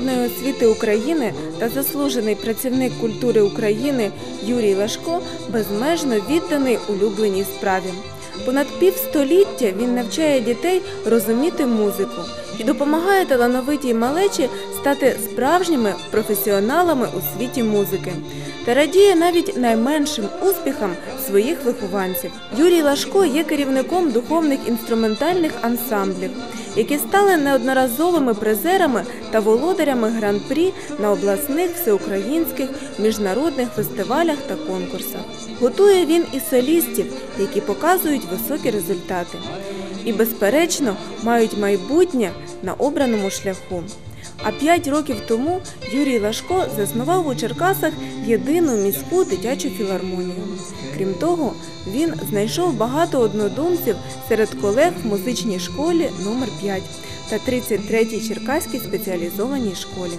народної освіти України та заслужений працівник культури України Юрій Лашко безмежно відданий улюбленій справі. Понад півстоліття він навчає дітей розуміти музику і допомагає талановитій малечі стати справжніми професіоналами у світі музики та радіє навіть найменшим успіхам своїх вихованців. Юрій Лашко є керівником духовних інструментальних ансамблів, які стали неодноразовими призерами та володарями гран-прі на обласних, всеукраїнських, міжнародних фестивалях та конкурсах. Готує він і солістів, які показують високі результати. І, безперечно, мають майбутнє на обраному шляху. А п'ять років тому Юрій Лашко заснував у Черкасах єдину міську дитячу філармонію. Крім того, він знайшов багато однодумців серед колег в музичній школі номер 5 та 33-й Черкаській спеціалізованій школі.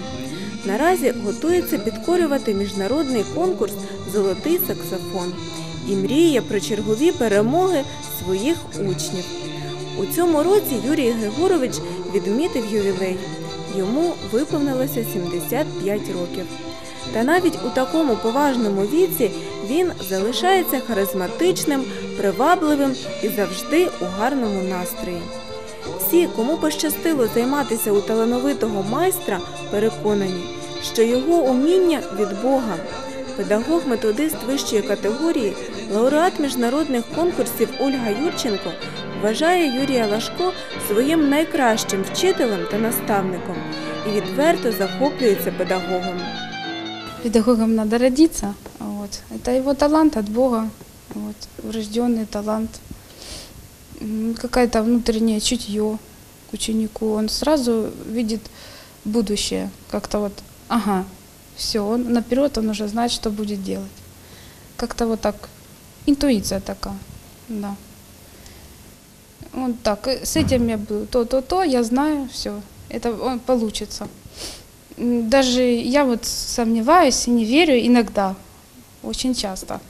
Наразі готується підкорювати міжнародний конкурс Золотий саксофон і мріє про чергові перемоги своїх учнів. У цьому році Юрій Григорович відмітив ювілей. Йому виповнилося 75 років. Та навіть у такому поважному віці він залишається харизматичним, привабливим і завжди у гарному настрої. Всі, кому пощастило займатися у талановитого майстра, переконані, що його уміння від Бога. Педагог-методист вищої категорії, лауреат міжнародних конкурсів Ольга Юрченко вважає Юрія Лашко своїм найкращим вчителем та наставником і відверто захоплюється педагогом. Педагогом родиться. Вот. Это его талант от Бога, врожденный талант. М, Какое-то внутреннее чутье к ученику. Он сразу видит будущее. Как-то вот, ага, все, он наперед, он уже знает, что будет делать. Как-то вот так, интуиция такая, да. Вот так, э, с этим я буду, то-то-то, я знаю, все, это он получится. Даже я вот сомневаюсь и не верю иногда, очень часто.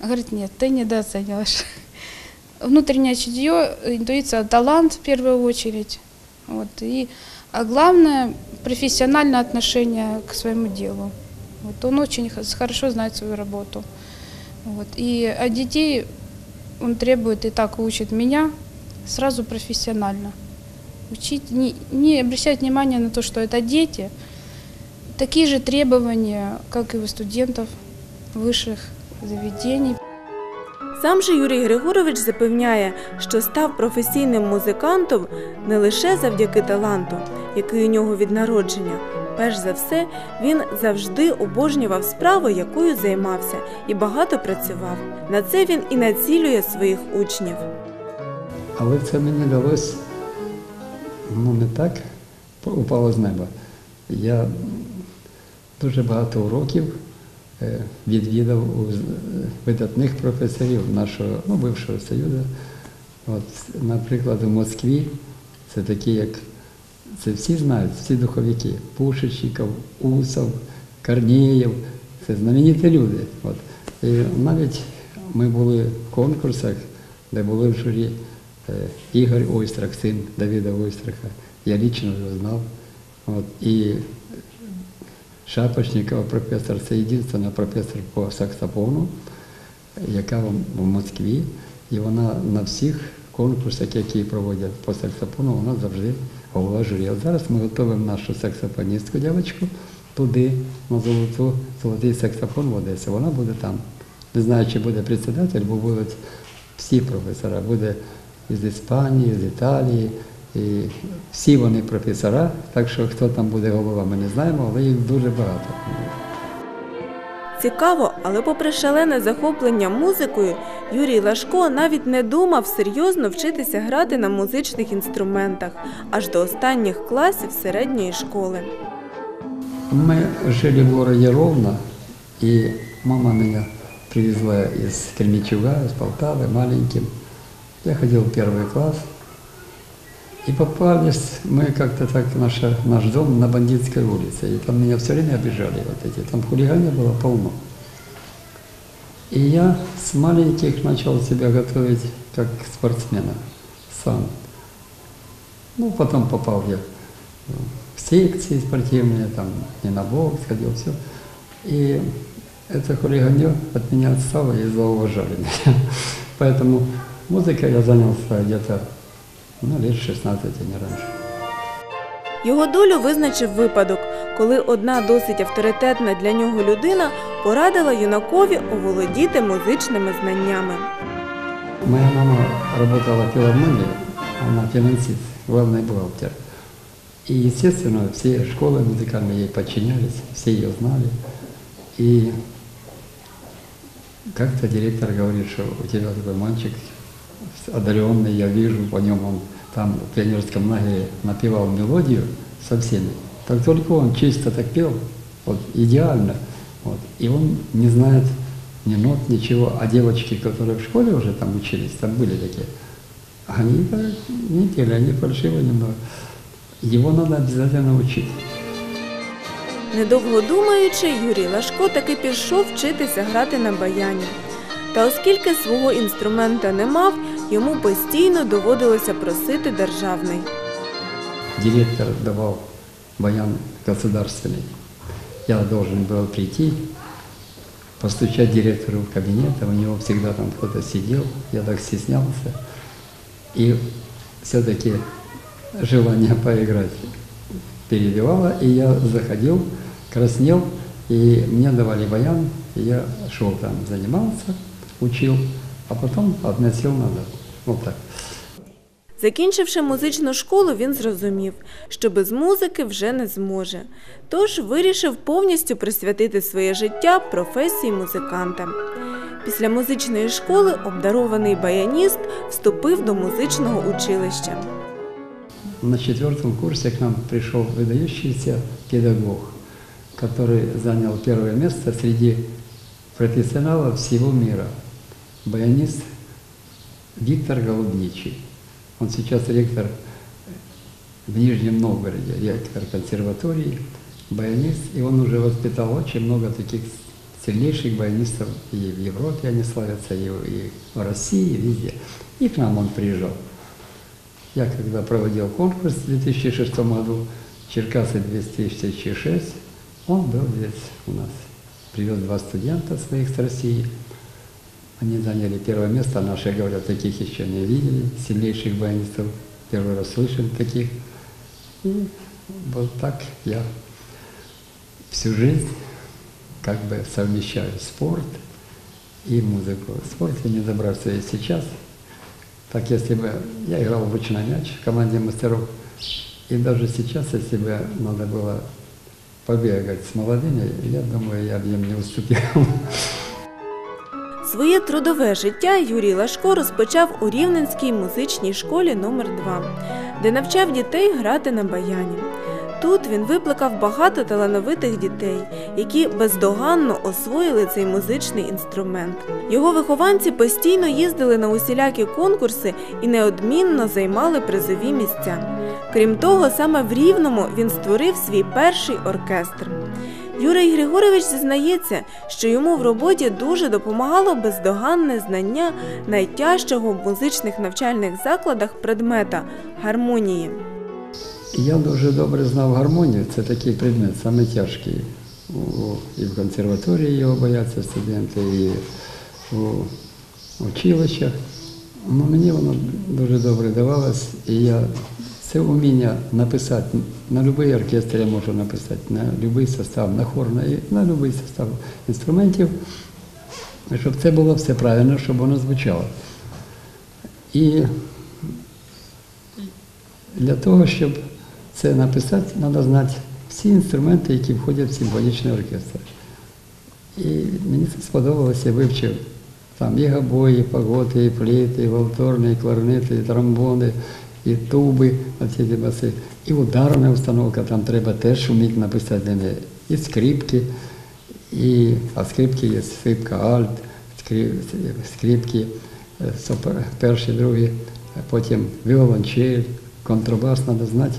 Говорит, нет, ты недооцениваешь. Внутреннее чутье, интуиция, талант в первую очередь. Вот, и, а главное, профессиональное отношение к своему делу. Вот, он очень хорошо знает свою работу. Вот, и от детей он требует и так учит меня сразу профессионально. Учить, не, не обращать внимания на то, что это дети, такие же требования, как и у студентов высших заведений. Сам же Юрій Григорович запевняє, що став професійним музикантом не лише завдяки таланту, який у нього від народження. Перш за все, він завжди обожнював справу, якою займався, і багато працював. На це він і націлює своїх учнів. Але це мені далось ну, не так упало з неба. Я дуже багато уроків е, відвідав у видатних професорів нашого ну, бившого Союзу. От, наприклад, у Москві це такі, як це всі знають, всі духовики. Пушечников, Усов, Корнеєв. Це знамениті люди. От. І навіть ми були в конкурсах, де були в журі е, Ігор Ойстрах, син Давіда Ойстраха. Я лічно його знав. От. І Шапочникова професор, це єдиний професор по саксофону, яка в- Москві. І вона на всіх конкурсах, які проводять по саксофону, вона завжди голова журі. От зараз ми готуємо нашу саксофоністку, дівчинку, туди, на золоту, золотий саксофон в Одесі. Вона буде там. Не знаю, чи буде председатель, бо будуть всі професора. Буде із Іспанії, з Італії. І всі вони професора, так що хто там буде голова, ми не знаємо, але їх дуже багато. Цікаво, але попри шалене захоплення музикою, Юрій Лашко навіть не думав серйозно вчитися грати на музичних інструментах аж до останніх класів середньої школи. Мы жили в городе Ровно, и мама меня привезла из Кременчуга, из Полтавы, маленьким. Я ходил в первый класс. И попались мы как-то так, наша, наш дом на Бандитской улице. И там меня все время обижали вот эти. Там хулиганов было полно. И я с маленьких начал себя готовить как спортсмена сам. Ну, потом попал я в секции спортивные, там и на бокс ходил, все. И это хулиганье от меня отстало и зауважали меня. Поэтому музыкой я занялся где-то ну, лет 16, а не раньше. Його долю визначив випадок, коли одна досить авторитетна для нього людина порадила юнакові оволодіти музичними знаннями. Моя мама работала в филармонии, она финансист, главный бухгалтер. И, естественно, все школы музыкальные ей подчинялись, все ее знали. И как-то директор говорит, что у тебя такой мальчик одаренный, я вижу по нем, он там в пионерском лагере напевал мелодию со всеми. Так только он чисто так пел, вот, идеально. Вот. И он не знает ни нот, ничего. А девочки, которые в школе уже там учились, там были такие, они так не пели, они фальшиво немного. Его надо обязательно учить. Недовго думаючи, Юрій Лашко таки пішов вчитися грати на баяні. Та оскільки свого інструмента не мав, йому постійно доводилося просити державний. Директор давал баян государственный. Я должен был прийти, постучать директору в кабинет, а у него всегда там кто-то сидел, я так стеснялся. И все-таки желание поиграть перебивало, и я заходил, краснел, и мне давали баян, и я шел там, занимался, учил, а потом относил назад. Вот так. Закінчивши музичну школу, він зрозумів, що без музики вже не зможе. Тож вирішив повністю присвятити своє життя професії музиканта. Після музичної школи обдарований баяніст вступив до музичного училища. На четвертом курсе к нам пришел выдающийся педагог, который занял первое место среди профессионалов всего мира. Баянист Виктор Голубничий. Он сейчас ректор в Нижнем Новгороде, ректор консерватории, баянист, и он уже воспитал очень много таких сильнейших баянистов и в Европе они славятся, и и в России, и везде. И к нам он приезжал. Я когда проводил конкурс в 2006 году, Черкасы 2006, он был здесь у нас. Привез два студента своих с России. Они заняли первое место, а наши, говорят, таких еще не видели, сильнейших баянистов. Первый раз слышим таких. И вот так я всю жизнь как бы совмещаю спорт и музыку. Спорт я не забрался и сейчас. Так если бы я играл в ручной мяч в команде мастеров, и даже сейчас, если бы надо было побегать с молодыми, я думаю, я бы им не уступил. Своє трудове життя Юрій Лашко розпочав у Рівненській музичній школі номер 2 де навчав дітей грати на баяні. Тут він викликав багато талановитих дітей, які бездоганно освоїли цей музичний інструмент. Його вихованці постійно їздили на усілякі конкурси і неодмінно займали призові місця. Крім того, саме в Рівному він створив свій перший оркестр. Юрій Григорович зізнається, що йому в роботі дуже допомагало бездоганне знання найтяжчого в музичних навчальних закладах предмета гармонії. Я дуже добре знав гармонію, це такий предмет, саме тяжкий. І в консерваторії його бояться студенти, і у училищах. Ну, мені воно дуже добре давалось, і я це вміння написати на будь-який оркестр я можу написати, на будь-який состав, на хор, на, будь-який состав інструментів, щоб це було все правильно, щоб воно звучало. І для того, щоб це написати, треба знати всі інструменти, які входять в симфонічний оркестр. І мені це сподобалося, я вивчив там і габої, і паготи, і флейти, і валторни, і кларнети, і тромбони, і туби, оці ці баси. І ударна установка, там треба теж вміти написати. І скрипки, і, а скрипки є скрипка альт, скрипки, е, перші, другі, потім віолончель, контрабас, треба знати,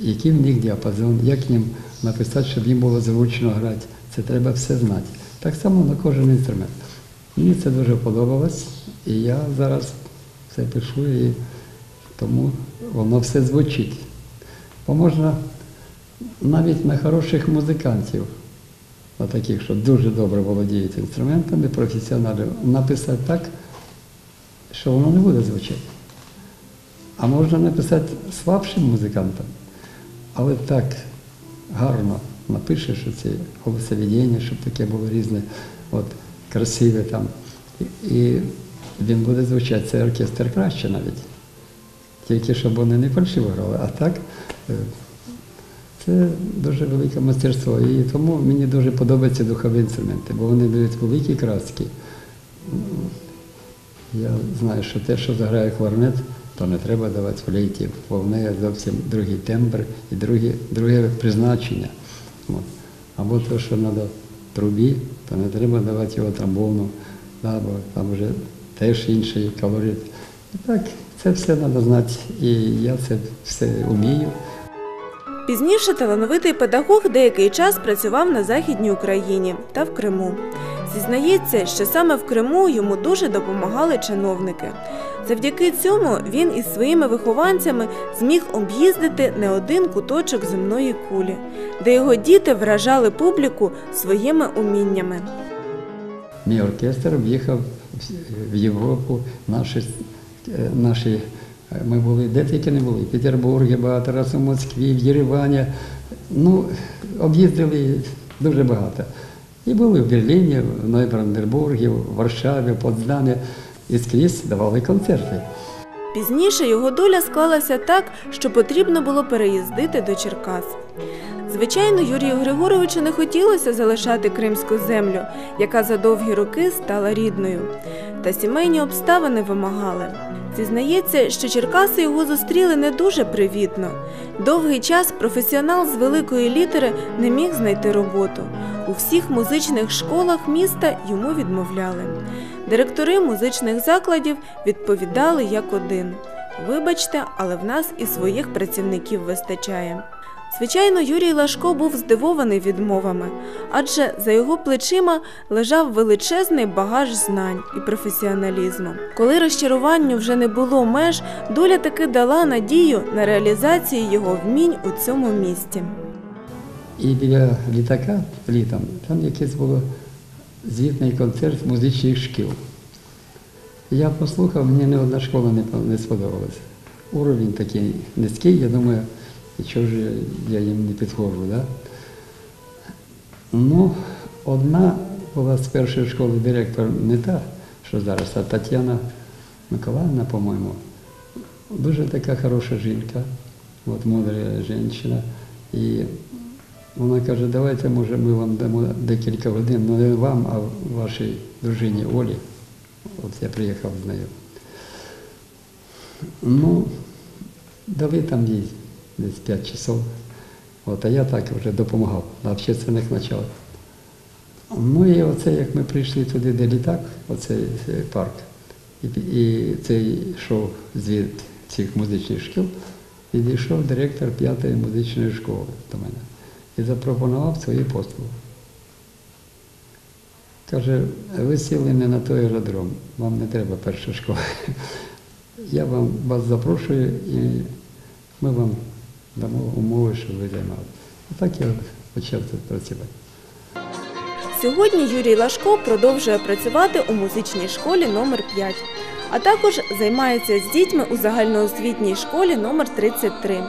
який в них діапазон, як їм написати, щоб їм було зручно грати. Це треба все знати. Так само на кожен інструмент. Мені це дуже подобалось, і я зараз це пишу, і тому воно все звучить. Бо можна навіть на хороших музикантів, на таких, що дуже добре володіють інструментами, професіоналів, написати так, що воно не буде звучати. А можна написати слабшим музикантам, але так гарно напишеш оці голосовідіння, щоб таке було різне, от, красиве там. І він буде звучати, це оркестр краще навіть. Тільки щоб вони не фальшиво грали, а так е, це дуже велике мистецтво. І тому мені дуже подобаються духові інструменти, бо вони дають великі краски. Я знаю, що те, що заграє кларнет, то не треба давати флейті, бо в неї зовсім другий тембр і друге, друге призначення. Або те, що треба трубі, то не треба давати його тромбону, да, бо там вже теж інший колорит. І так, це все треба знати, і я це все вмію. Пізніше талановитий педагог деякий час працював на Західній Україні та в Криму. Зізнається, що саме в Криму йому дуже допомагали чиновники. Завдяки цьому він із своїми вихованцями зміг об'їздити не один куточок земної кулі, де його діти вражали публіку своїми уміннями. Мій оркестр в'їхав в Європу, наші, наші, е, ми були, де тільки не були, в Петербургі багато раз у Москві, в Єревані. Ну, об'їздили дуже багато. І були в Берліні, в Нойбрандербургі, в Варшаві, в Потсдамі. І скрізь давали концерти. Пізніше його доля склалася так, що потрібно було переїздити до Черкас. Звичайно, Юрію Григоровичу не хотілося залишати кримську землю, яка за довгі роки стала рідною. Та сімейні обставини вимагали. Зізнається, що Черкаси його зустріли не дуже привітно. Довгий час професіонал з великої літери не міг знайти роботу. У всіх музичних школах міста йому відмовляли. Директори музичних закладів відповідали як один. Вибачте, але в нас і своїх працівників вистачає. Звичайно, Юрій Лашко був здивований відмовами, адже за його плечима лежав величезний багаж знань і професіоналізму. Коли розчаруванню вже не було меж, доля таки дала надію на реалізацію його вмінь у цьому місті. І біля літака літом там якийсь було звітний концерт музичних шкіл. Я послухав, мені ні одна школа не, не сподобалася. Уровень такий низький, я думаю, і чого ж я, їм не підходжу. Да? Ну, одна була з першої школи директор не та, що зараз, а Тетяна Миколаївна, по-моєму, дуже така хороша жінка, от мудра жінка. І вона каже, давайте, може, ми вам дамо декілька годин, ну не вам, а вашій дружині Олі. От я приїхав з нею. Ну, дали там їй десь 5 часов. От, а я так вже допомагав на общественних началах. Ну і оце, як ми прийшли туди, де літак, оцей е, парк, і, і цей йшов звід цих музичних шкіл, підійшов директор п'ятої музичної школи до мене і запропонував свої послуги. Каже, ви сіли не на той аеродром, вам не треба перша школа. Я вам вас запрошую і ми вам дамо умови, щоб ви займалися. І так я почав тут працювати. Сьогодні Юрій Лашко продовжує працювати у музичній школі номер 5 а також займається з дітьми у загальноосвітній школі номер 33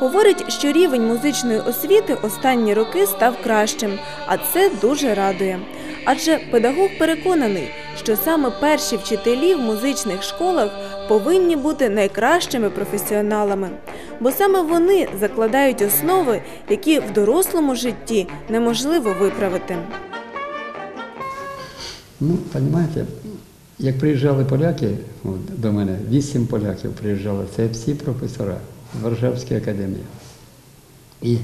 Говорить, що рівень музичної освіти останні роки став кращим, а це дуже радує. Адже педагог переконаний, що саме перші вчителі в музичних школах повинні бути найкращими професіоналами, бо саме вони закладають основи, які в дорослому житті неможливо виправити. Ну, розумієте, як приїжджали поляки до мене, вісім поляків приїжджало, це всі професора Варшавської академії. І,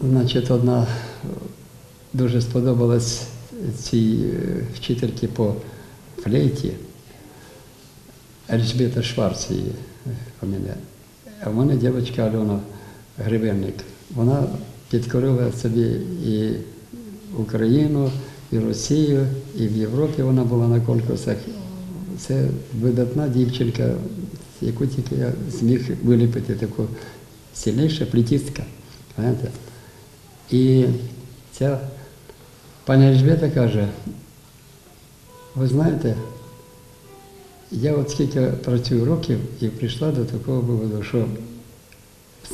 значить, одна дуже сподобалась цій е, вчительки по флейті, Ельжбета Шварц її фамілія. А в мене дівчинка Альона Гребенник. Вона підкорила собі і Україну, і Росію, і в Європі вона була на конкурсах. Це видатна дівчинка, яку тільки я зміг виліпити таку сильніша плітістка. Знаєте? І ця пані Ельжбета каже, ви знаєте, я от скільки працюю років і прийшла до такого виводу, що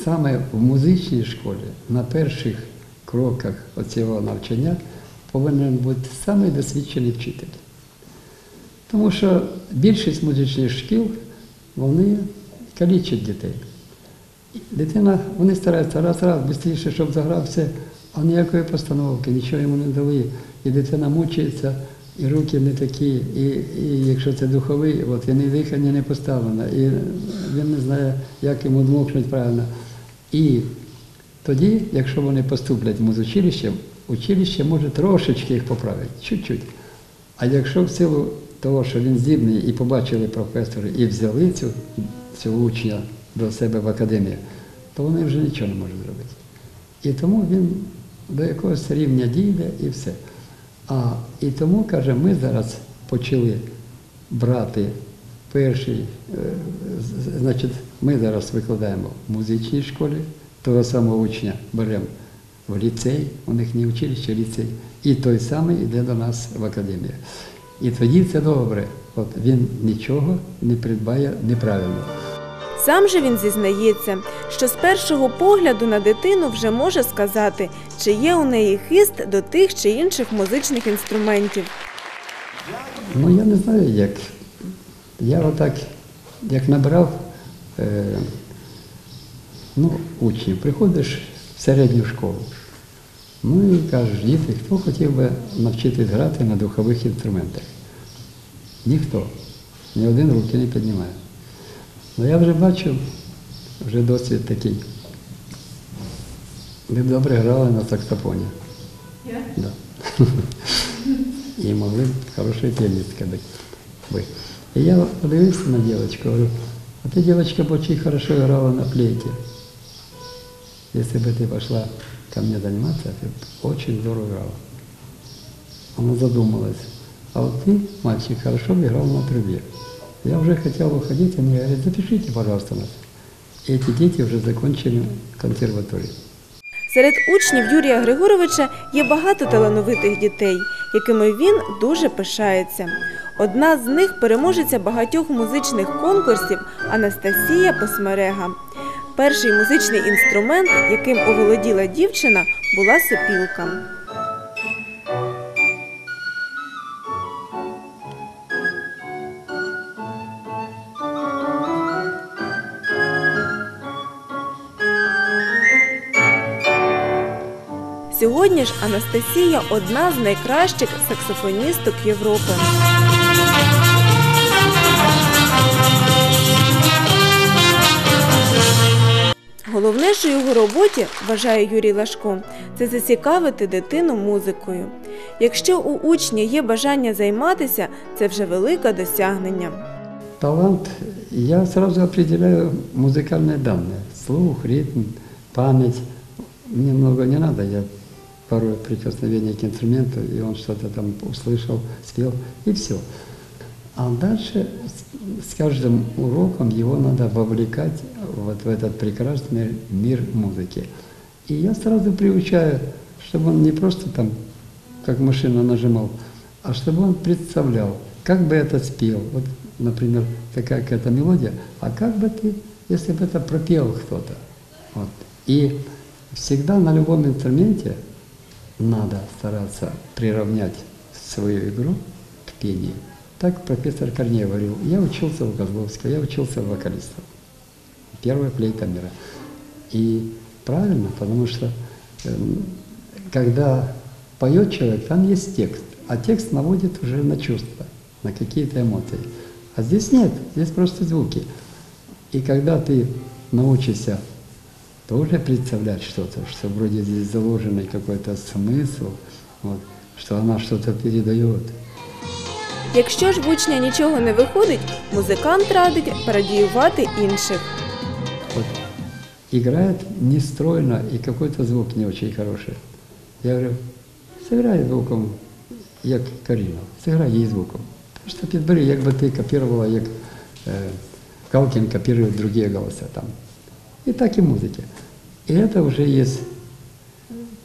саме в музичній школі на перших кроках оцього навчання повинен бути самий досвідчений вчитель. Тому що більшість музичних шкіл, вони калічать дітей. Дитина, вони стараються раз-раз, швидше, щоб заграв все, а ніякої постановки, нічого йому не дали. І дитина мучається, і руки не такі, і, і якщо це духовий, от, і ні дихання не поставлено, і він не знає, як йому дмухнуть правильно. І тоді, якщо вони поступлять в музучилище, училище може трошечки їх поправити, чуть-чуть. А якщо в силу того, що він здібний, і побачили професори, і взяли цю, цього учня до себе в академію, то вони вже нічого не можуть зробити. І тому він до якогось рівня дійде і все. А і тому, каже, ми зараз почали брати перший, е, значить, ми зараз викладаємо в музичній школі, того самого учня беремо в ліцей, у них не училище, а ліцей, і той самий йде до нас в академію. І тоді це добре. От він нічого не придбає неправильно. Сам же він зізнається, що з першого погляду на дитину вже може сказати, чи є у неї хист до тих чи інших музичних інструментів. Ну я не знаю як. Я отак, як набрав е, ну, учнів, приходиш в середню школу. Ну і кажеш, діти, хто хотів би навчитись грати на духових інструментах? Ніхто. Ні один руки не піднімає. Ну я вже бачу, вже досвід такий. Ви б добре грали на саксофоні. Да. И могли бы хорошая пианистка быть. Вы. И я подивився на девочку, говорю, а девочка, бы очень хорошо играла на флейте. Если бы ты пошла ко мне заниматься, ты б очень здорово играла. Она задумалась. А вот ты, мальчик, хорошо играл на трубе. Я уже хотел уходить, они говорят, запишите, пожалуйста, нас. И эти дети уже закончили консерваторию. Серед учнів Юрія Григоровича є багато талановитих дітей, якими він дуже пишається. Одна з них переможеця багатьох музичних конкурсів Анастасія Посмерега. Перший музичний інструмент, яким оволоділа дівчина, була сопілка. Сьогодні ж Анастасія одна з найкращих саксофоністок Європи. Головне, що його роботі, вважає Юрій Лашко, це зацікавити дитину музикою. Якщо у учня є бажання займатися, це вже велике досягнення. Талант, я сразу определяю музыкальные данные. Слух, ритм, память. Мне много не надо, я порой прикосновение к инструменту, и он что-то там услышал, спел, и все. А дальше с каждым уроком его надо вовлекать вот в этот прекрасный мир музыки. И я сразу приучаю, чтобы он не просто там, как машина нажимал, а чтобы он представлял, как бы это спел. Вот, например, такая какая-то мелодия, а как бы ты, если бы это пропел кто-то. Вот. И всегда на любом инструменте надо стараться приравнять свою игру к пению. Так профессор Корней говорил, я учился у Козловского, я учился у вокалистов. Первая флейта мира. И правильно, потому что эм, когда поет человек, там есть текст, а текст наводит уже на чувства, на какие-то эмоции. А здесь нет, здесь просто звуки. И когда ты научишься тоже представлять что-то, что вроде здесь заложенный какой-то смысл, вот, что она что-то передает. Якщо ж в учня нічого не виходить, музикант радить пародіювати інших. Вот играет нестройно и какой-то звук не очень хороший. Я говорю, сыграй звуком, як Каріна, сыграй їй звуком. Потому что підбери, якби ти копировала, як е, Галкин копирует другие голоса там. И так и музыки. И это уже есть,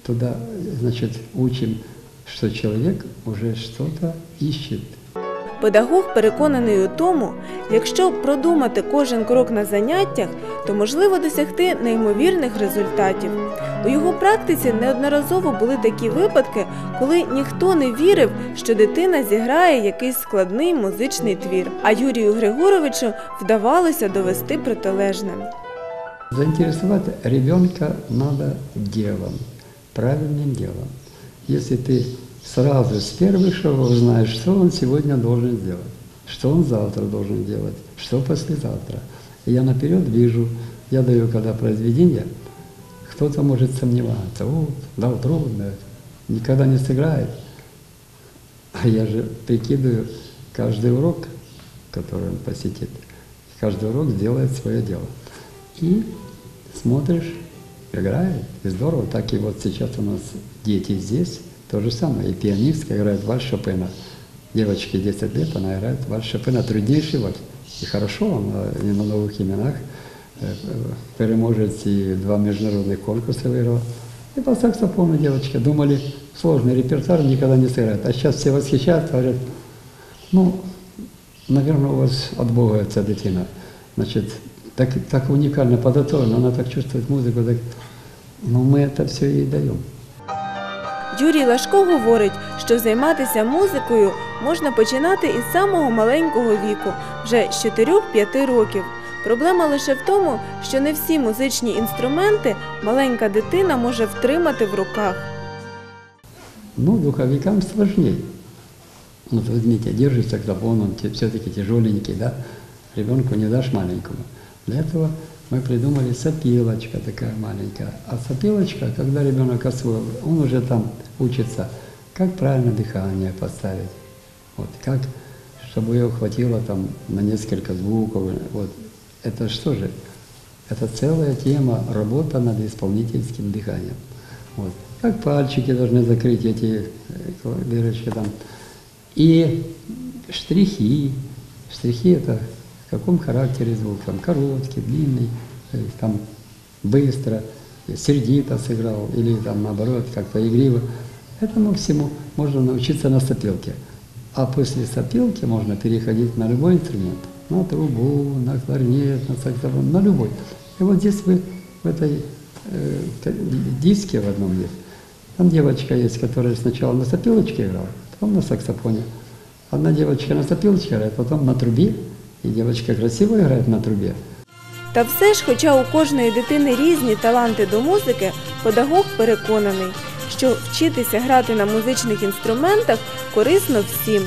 туда, значит, учим, что человек уже что-то ищет. Педагог переконаний у тому, якщо продумати кожен крок на заняттях, то можливо досягти неймовірних результатів. У його практиці неодноразово були такі випадки, коли ніхто не вірив, що дитина зіграє якийсь складний музичний твір. А Юрію Григоровичу вдавалося довести протилежне. Заинтересовать ребенка надо делом, правильным делом. Если ты сразу с первых шагов знаешь, что он сегодня должен сделать, что он завтра должен делать, что послезавтра. Я наперед вижу, я даю когда произведение, кто-то может сомневаться, вот, да, трудно, никогда не сыграет. А я же прикидываю каждый урок, который он посетит, каждый урок сделает свое дело. И смотришь, играет, и здорово. Так и вот сейчас у нас дети здесь, то же самое. И пианистка играет вальс Шопена. Девочке 10 лет, она играет вальс Шопена, труднейший вальс. И хорошо, она и на новых именах э, э, переможец и два международных конкурса выиграла. И по саксофону девочка. Думали, сложный репертуар никогда не сыграет. А сейчас все восхищаются, говорят, ну, наверное, у вас от Бога эта дитина. Значит, так, так уникально подготовлена, она так чувствует музыку, так, ну, мы это все ей даем. Юрій Лашко говорить, що займатися музикою можна починати із самого маленького віку, вже з 4-5 років. Проблема лише в тому, що не всі музичні інструменти маленька дитина може втримати в руках. Ну, духовикам сложнее. Вот возьмите, держит саксофон, он все-таки тяжеленький, да, ребенку не дашь маленькому. Для этого мы придумали сопилочка такая маленькая. А сопилочка, когда ребенок освоил, он уже там учится, как правильно дыхание поставить, вот, как, чтобы ее хватило там на несколько звуков, вот. Это что же? Это целая тема, работа над исполнительским дыханием. Вот. Как пальчики должны закрыть эти э, дырочки там. И штрихи. Штрихи это в каком характере звук. Там короткий, длинный, э, там быстро, сердито сыграл, или там наоборот, как-то игриво. Этому всему можно научиться на сопилке. А после сопилки можно переходить на любой инструмент. На трубу, на кларнет, на саксофон, на любой. И вот здесь вы в этой э, диске в одном есть. Там девочка есть, которая сначала на сопилочке играла, потом на саксофоне. Одна девочка на сопилочке играет, потом на трубе. И девочка красиво играет на трубе. Та все ж, хоча у кожної дитини різні таланти до музики, педагог переконаний, що вчитися грати на музичних інструментах корисно всім,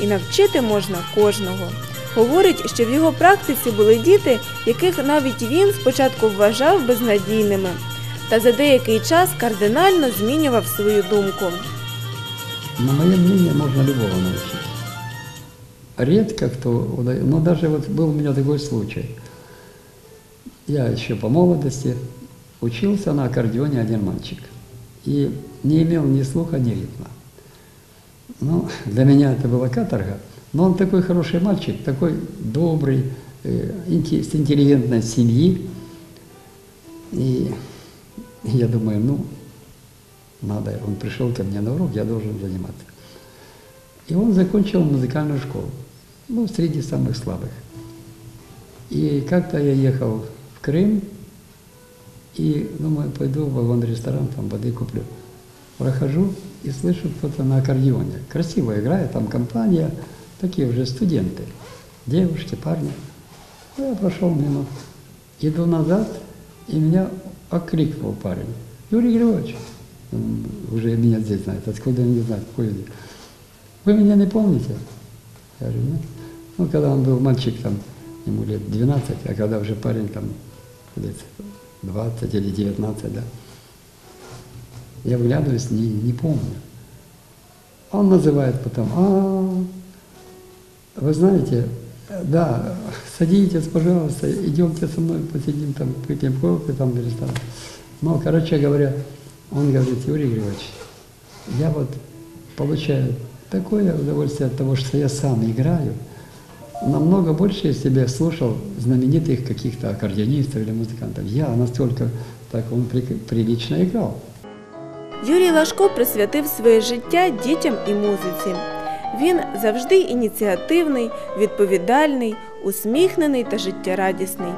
і навчити можна кожного. Говорить, що в його практиці були діти, яких навіть він спочатку вважав безнадійними, та за деякий час кардинально змінював свою думку. На мое мнение, можно любого научить. Редко кто удается, но даже вот был у меня такой случай. Я еще по молодости учился на аккордеоне один мальчик. И не имел ни слуха, ни ритма. Ну, для меня это была каторга. Но он такой хороший мальчик, такой добрый, э, с интеллигентной семьи. И я думаю, ну, надо, он пришел ко мне на урок, я должен заниматься. И он закончил музыкальную школу, ну, среди самых слабых. И как-то я ехал в Крым, и думаю, пойду в вагон-ресторан, там воды куплю. Прохожу и слышу кто-то на аккордеоне. Красиво играет, там компания, такие уже студенты, девушки, парни. Ну, я прошел мимо, иду назад, и меня окликнул парень. Юрий Григорьевич, он уже меня здесь знает, откуда он не знает, какой я. Вы меня не помните? Я говорю, нет. Ну, когда он был мальчик, там, ему лет 12, а когда уже парень, там, лет 20 или 19, да. Я вглядываюсь, не, не помню. Он называет потом, а, вы знаете, да, садитесь, пожалуйста, идемте со мной, посидим там, выпьем кофе там в ресторан. Ну, короче говоря, он говорит, Юрий Григорьевич, я вот получаю такое удовольствие от того, что я сам играю, намного больше, если бы я слушал знаменитых каких-то аккордеонистов или музыкантов. Я настолько так он при- прилично играл. Юрій Лашко присвятив своє життя дітям і музиці. Він завжди ініціативний, відповідальний, усміхнений та життєрадісний.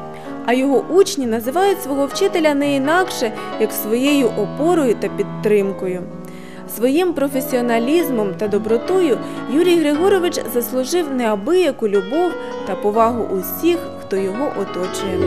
А його учні називають свого вчителя не інакше, як своєю опорою та підтримкою. Своїм професіоналізмом та добротою Юрій Григорович заслужив неабияку любов та повагу усіх, хто його оточує.